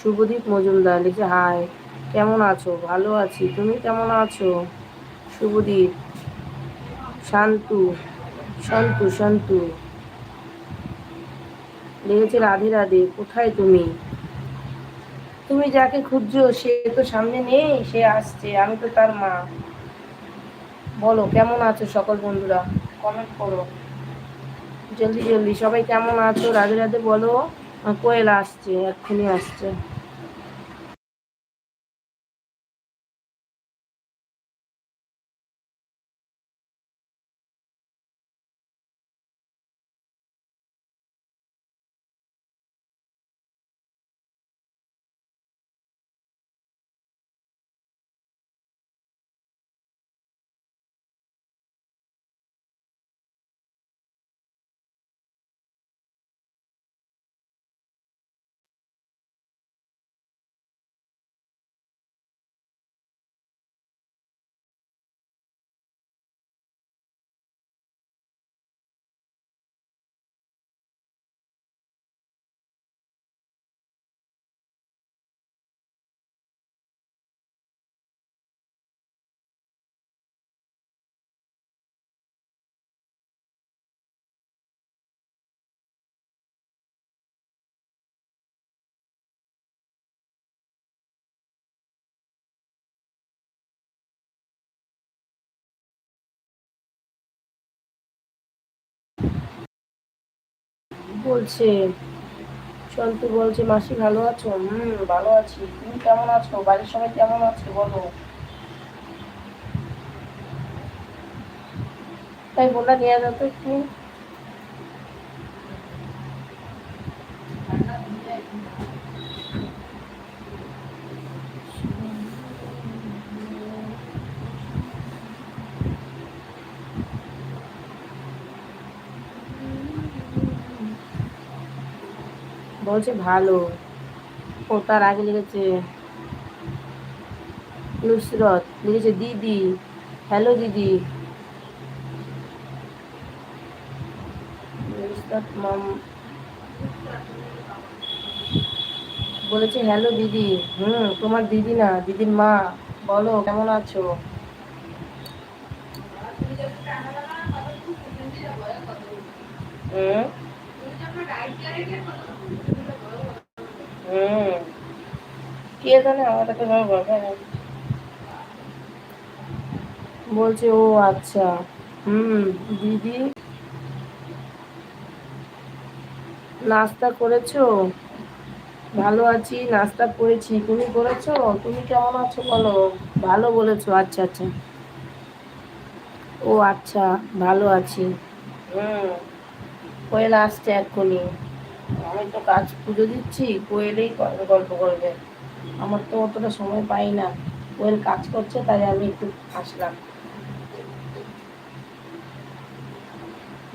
শুভদীপ মজুমদার লিখছে হাই, কেমন আছো? ভালো আছি। তুমি কেমন আছো? শুভদীপ, শান্তু শান্তু শান্তু। লিখেছে, রাধে রাধে, কোথায় তুমি? তুমি যাকে খুঁজছো, সে তো সামনে নেই, সে আসছে, আমি তো তার মা। বলো, কেমন আছো সকল বন্ধুরা? কমেন্ট করো। জলদি জলদি, সবাই কেমন আছো? রাধে রাধে, বলো। কোয়েল আসছে এক্ষুনি আসছে বলছে, সন্তু বলছে, মাসি ভালো আছো? হুম, ভালো আছি। তুমি কেমন আছো? বাড়ির সবাই কেমন আছে বলো? তাই বললা নিয়ে যাতো একটু। বলছে, ভালো। ও তার আগে লিখেছে, নুসরত। লিখেছে, দিদি। হ্যালো, দিদি। বলেছে, হ্যালো, দিদি। হুম, তোমার দিদি না? দিদির মা। বলো, কেমন আছো? হুম? হুম। কে জানে আমার বলছে ও আচ্ছা। হুম দিদি। নাস্তা করেছ? ভালো আছি নাস্তা করেছি। তুমি করেছ? তুমি কেমন আছো বলো? ভালো বলেছ আচ্ছা আচ্ছা। ও আচ্ছা ভালো আছি। হুম। কোয়েল আসছে এক্ষুনি। আমি তো কাজ পুজো দিচ্ছি, কোয়েলেই গল্প করবে। আমার তো অতটা সময় পাই না। কোয়েল কাজ করছে, তাই আমি একটু আসলাম।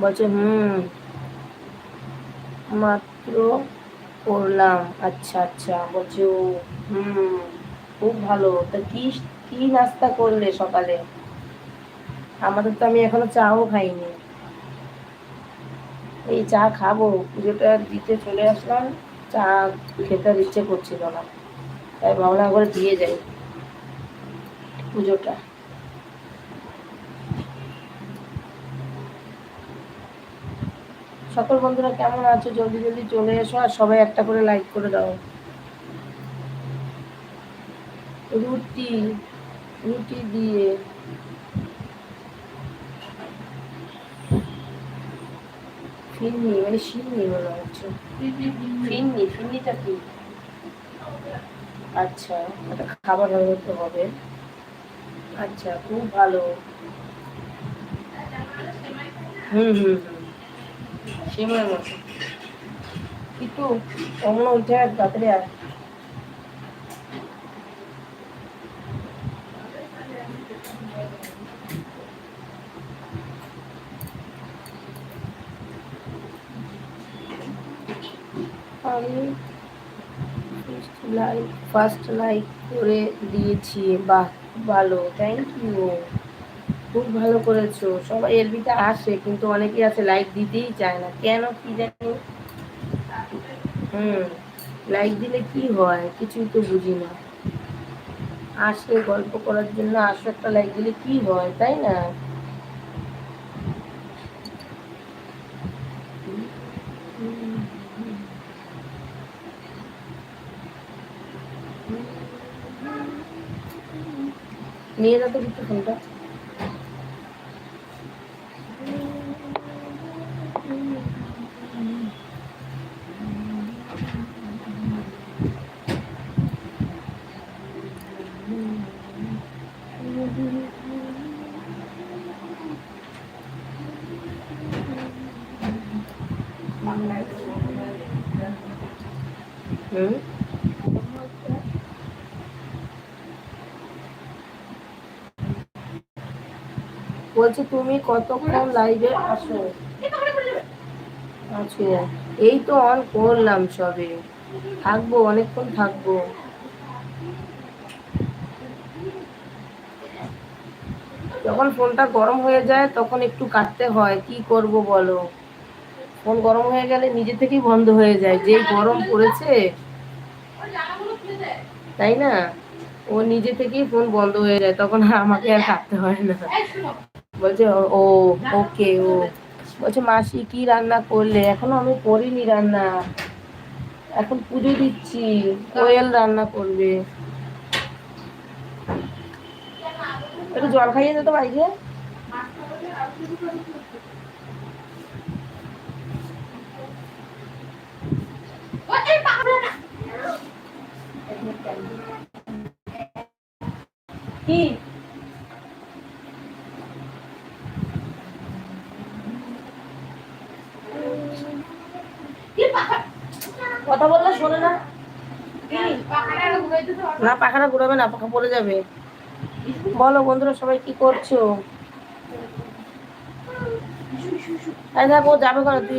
বলছে, হুম, মাত্র করলাম। আচ্ছা আচ্ছা। বলছে, ও, হুম, খুব ভালো। তা কি কি নাস্তা করলে সকালে? আমাদের তো আমি এখনও চাও খাইনি। এই চা খাব। পুজোটা দিতে চলে আসলাম। চা খেতে ইচ্ছে করছিল না। তাই ভাবনা করে দিয়ে যাই পুজোটা। সকল বন্ধুরা কেমন আছো? জলদি জলদি চলে এসো আর সবাই একটা করে লাইক করে দাও। রুটি রুটি দিয়ে ফিরনি মানে শিরনি মনে হচ্ছে। ফিরনি ফিরনিটা কি? আচ্ছা একটা খাবার হতে হবে। আচ্ছা খুব ভালো। হুম হুম হুম। সিমের মতো। কিন্তু অন্য উঠে তাড়াতাড়ি আর আমি লাইক ফার্স্ট লাইক করে দিয়েছি, বাহ, ভালো থ্যাংক ইউ খুব ভালো করেছ। সবাই এলবিতে আসে, কিন্তু অনেকেই আছে লাইক দিতেই চায় না। কেন কি জানি? হুম লাইক দিলে কি হয়? কিছুই তো বুঝি না। আসে গল্প করার জন্য আসো একটা লাইক দিলে কি হয়, তাই না? নিয়ে যাতে কিছু ফোনটা হুম বলছি তুমি কতক্ষণ লাইভে আসো আচ্ছা এই তো অন করলাম সবে। থাকব, অনেকক্ষণ থাকব। যখন ফোনটা গরম হয়ে যায়, তখন একটু কাটতে হয়। কি করব বলো? ফোন গরম হয়ে গেলে নিজে থেকেই বন্ধ হয়ে যায়। যেই গরম পড়েছে, তাই না? ও নিজে থেকেই ফোন বন্ধ হয়ে যায়, তখন আমাকে আর কাটতে হয় না। বলছে, ও ওকে, ও। বলছে, মাসি কি রান্না করলে? এখনও আমি করিনি রান্না। এখন পুজো দিচ্ছি। কোয়েল রান্না করবে। একটু জল খাইয়ে দে তো বাইকে কি কথা বললে শোনে না না, পাখাটা ঘুরাবে না, পাখা পড়ে যাবে। বলো বন্ধুরা সবাই কি করছ? তাই দেখো, যাবে কেন? তুই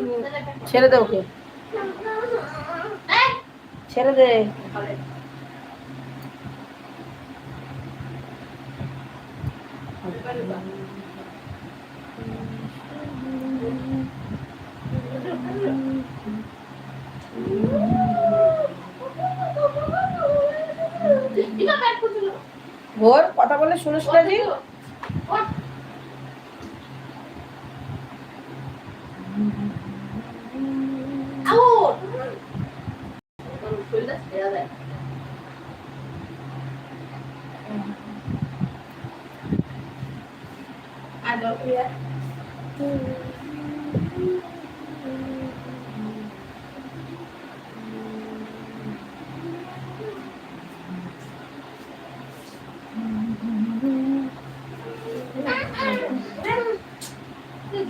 ছেড়ে দে ওকে। ছেড়ে দে। ভোর কথা বলে শুনিস না জি।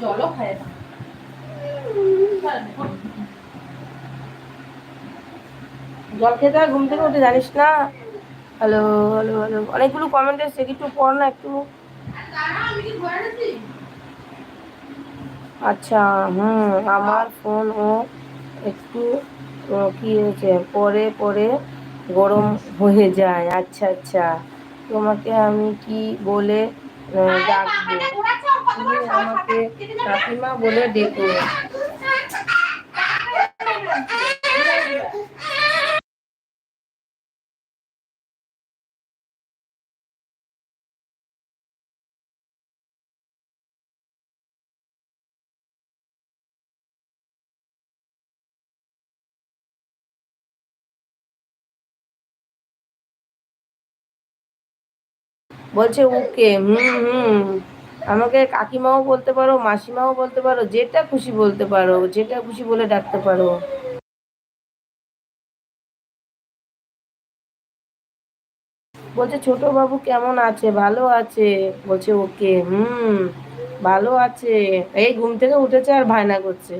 জলও খায় না। জল খেতে হয় ঘুম থেকে উঠে জানিস না। হ্যালো হ্যালো হ্যালো অনেকগুলো কমেন্ট এসছে একটু পড় না একটু। আচ্ছা হুম আমার ফোন ও একটু কি হয়েছে পরে পরে গরম হয়ে যায়। আচ্ছা আচ্ছা। তোমাকে আমি কি বলে ডাকবো? তুমি আমাকে কাকিমা বলে ডেকো বলছে ওকে হুম হুম। আমাকে কাকিমাও বলতে পারো, মাসিমাও বলতে পারো, যেটা খুশি বলতে পারো, যেটা খুশি বলে ডাকতে পারো। বলছে, ছোট বাবু কেমন আছে? ভালো আছে? বলছে, ওকে, হুম, ভালো আছে। এই ঘুম থেকে উঠেছে আর ভায়না করছে।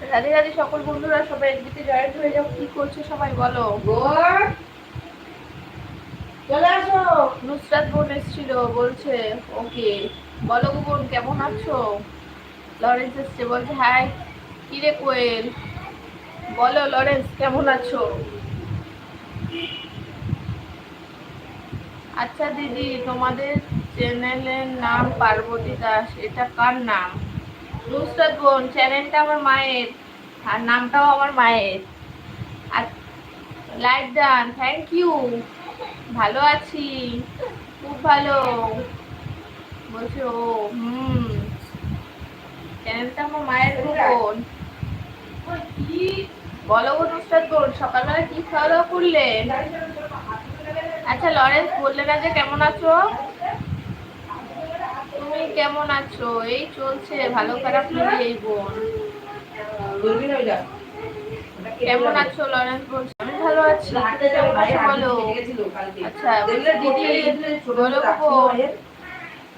রাধে রাধে সকল বন্ধুরা সবাই একদিকে জয়েন্ট হয়ে যাও। কি করছ সবাই বলো? চলে আসো। নুসরাত বোন এসেছিল বলছে ওকে বলো গো বোন কেমন আছো? লরেন্স এসছে বলছে হাই কিরে কোয়েল? বলো লরেন্স কেমন আছো? আচ্ছা দিদি তোমাদের চ্যানেলের নাম পার্বতী দাস এটা কার নাম? নুসরাত বোন, চ্যানেলটা আমার মায়ের, আর নামটাও আমার মায়ের। আর লাইক ডান থ্যাংক ইউ ভালো আছি, খুব ভালো। বলছে হুম। চ্যানেলটা আমার মায়ের বোন। বলো গো নুসরাত বোন, সকালবেলা কি খাওয়া দাওয়া করলে? আচ্ছা লরেন্স, বললে না যে কেমন আছো? তুমি কেমন আছো? এই চলছে ভালো খারাপ এই বোন? কেমন আছো লরেন্স বলছে আমি ভালো আছি বলো? আচ্ছা দিদি বলো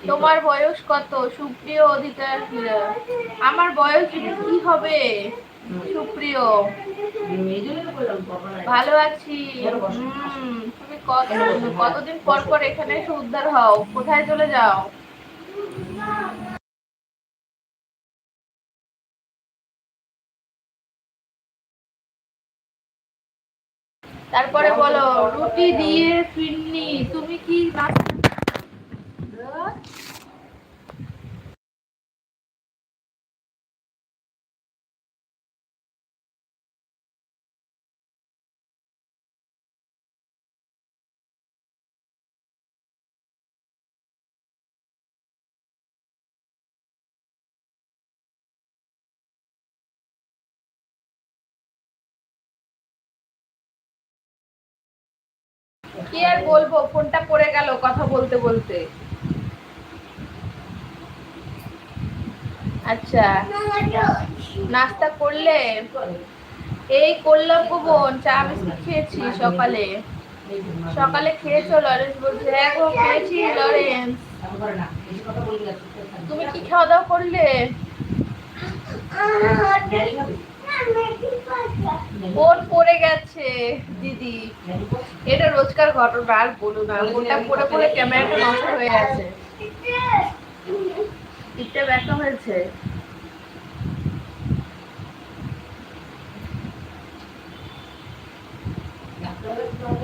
তোমার বয়স কত? সুপ্রিয় অধিকার আমার বয়স কি? হবে? সুপ্রিয়। ভালো আছি। তুমি কত কতদিন পর পর এখানে এসে উদ্ধার হও? কোথায় চলে যাও? তারপরে বলো রুটি দিয়ে ফিরনি তুমি কি নাস্তা কি আর বলব? ফোনটা পড়ে গেল কথা বলতে বলতে। আচ্ছা। নাস্তা করলে? এই করলাম গো বোন, চা বিস্কুট খেয়েছি সকালে। সকালে খেয়েছো, লরেন্স বলছে হ্যাঁ গো, খেয়েছি, লরেন্স। তুমি কি খাওয়া দাওয়া করলে? বোন পড়ে গেছে দিদি। এটা রোজকার ঘটনা আর বলো না পড়ে পড়ে ক্যামেরাটা নষ্ট হয়ে গেছে। ব্যথা হয়েছে?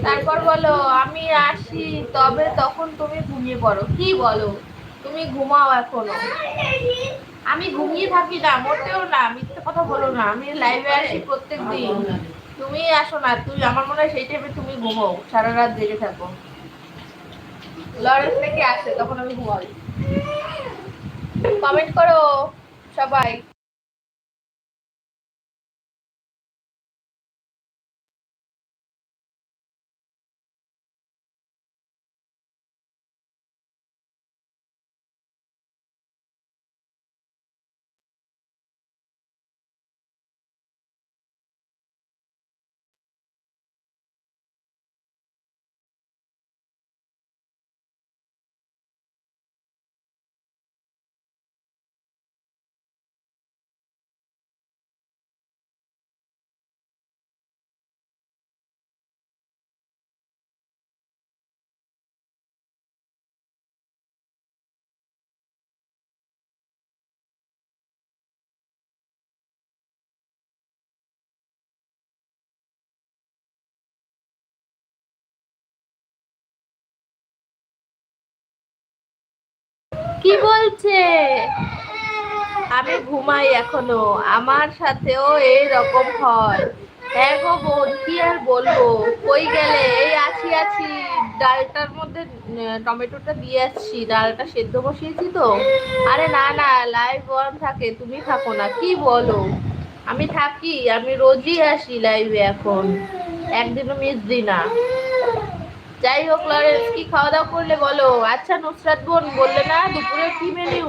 তারপর বলো আমি আসি তবে তখন তুমি ঘুমিয়ে পড়ো। কি বলো? তুমি ঘুমাও এখনও। আমি ঘুমিয়ে থাকি না, মোটেও না, মিথ্যে কথা বলো না, আমি লাইভে আসি প্রত্যেক দিন তুমি আসো না তুই আমার মনে হয় সেই টাইমে তুমি ঘুমো সারা রাত জেগে থাকো। লরেন্স থেকে আসে, তখন আমি ঘুমাই। কমেন্ট করো সবাই। কি বলছে? আমি ঘুমাই এখনও। আমার সাথেও এই রকম হয়। হ্যাঁ গো বোন, কি আর বলব? কই গেলে? এই আছি আছি। ডালটার মধ্যে টমেটোটা দিয়ে আসছি। ডালটা সেদ্ধ বসিয়েছি তো। আরে না না লাইভ অন থাকে। তুমি থাকো না। কি বলো? আমি থাকি, আমি রোজই আসি লাইভে এখন। একদিনও মিস দিই না যাই হোক লরেন্স কি খাওয়া দাওয়া করলে বলো? আচ্ছা নুসরাত বোন, বললে না দুপুরে কি মেনু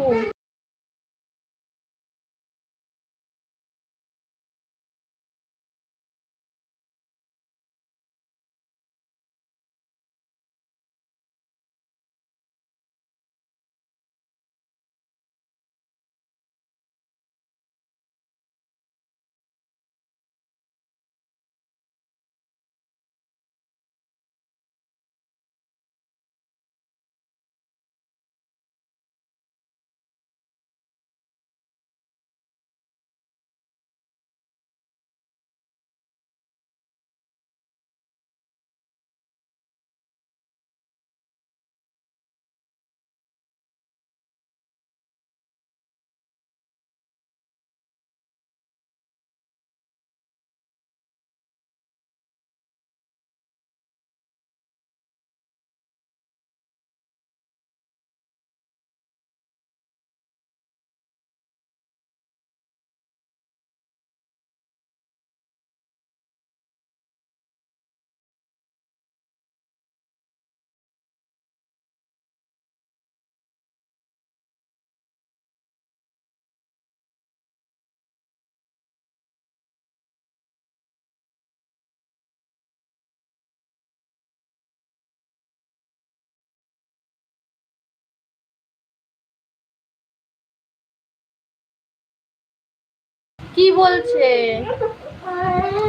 কি বলছে?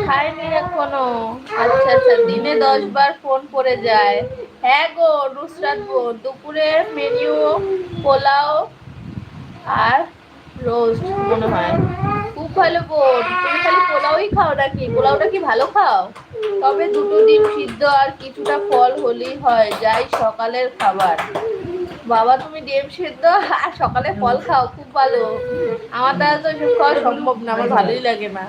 খায়নি এখনও। আচ্ছা আচ্ছা দিনে দশ বার ফোন করে যায়। হ্যাঁ গো, নুসরাত বোন দুপুরের মেনু পোলাও আর রোস্ট মনে হয়। খুব ভালো বোন তুমি খালি পোলাওই খাও নাকি? পোলাওটা কি ভালো খাও? তবে দুটো ডিম সিদ্ধ আর কিছুটা ফল হলেই হয়, যাই সকালের খাবার। বাবা, তুমি ডিম সিদ্ধ আর সকালে ফল খাও, খুব ভালো। আমার দ্বারা তো খাওয়া সম্ভব না, আমার ভালোই লাগে না।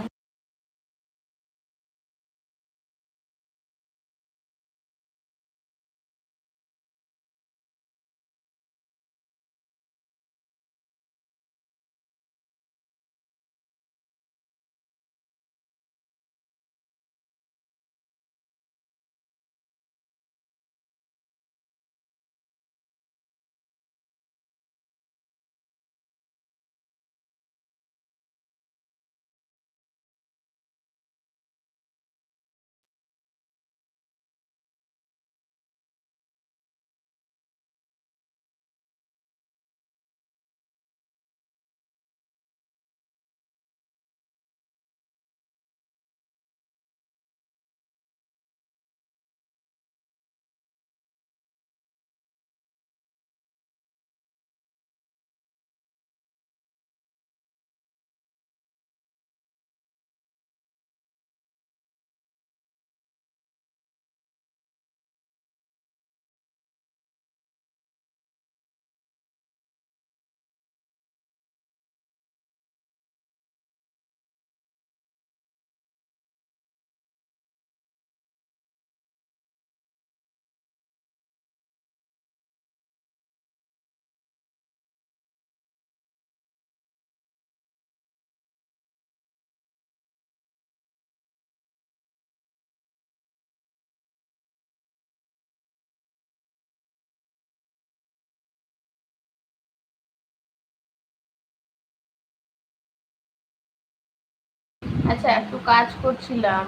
আচ্ছা একটু কাজ করছিলাম।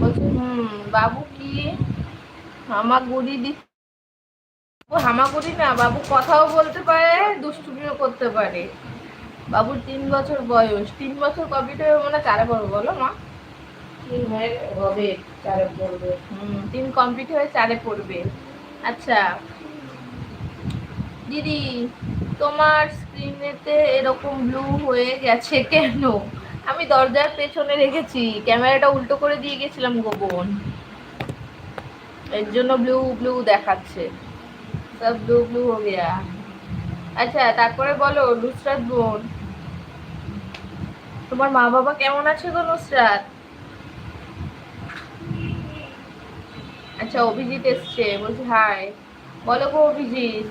বলছি হুম বাবু কি? হামাগুড়ি দি ও হামাগুড়ি না বাবু কথাও বলতে পারে দুষ্টুমিও করতে পারে। বাবুর তিন বছর বয়স। তিন বছর কমপ্লিট হয়ে মানে চারে পড়বে বলো মা। হবে চারে পড়বে। হুম তিন কমপ্লিট হয়ে চারে পড়বে। আচ্ছা দিদি তোমার স্ক্রিনেতে এরকম ব্লু হয়ে গেছে কেন? আমি দরজার পেছনে রেখেছি। ক্যামেরাটা উল্টো করে দিয়ে গেছিলাম গোপন। এর জন্য ব্লু ব্লু দেখাচ্ছে। সব ব্লু ব্লু হয়ে গিয়া আচ্ছা তারপরে বলো, নুসরাত বোন। তোমার মা বাবা কেমন আছে গো নুসরাত? আচ্ছা অভিজিৎ এসছে। বলছি হাই বলো গো অভিজিৎ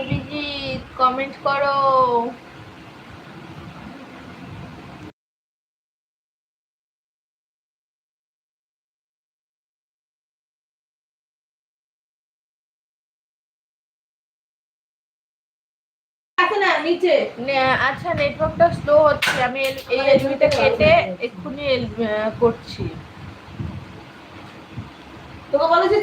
অভিজিৎ কমেন্ট করো। আছে নিচে। আচ্ছা নেটওয়ার্কটা স্লো হচ্ছে। আমি এই এলবিটা কেটে এক্ষুনি করছি। তোকে বলেছে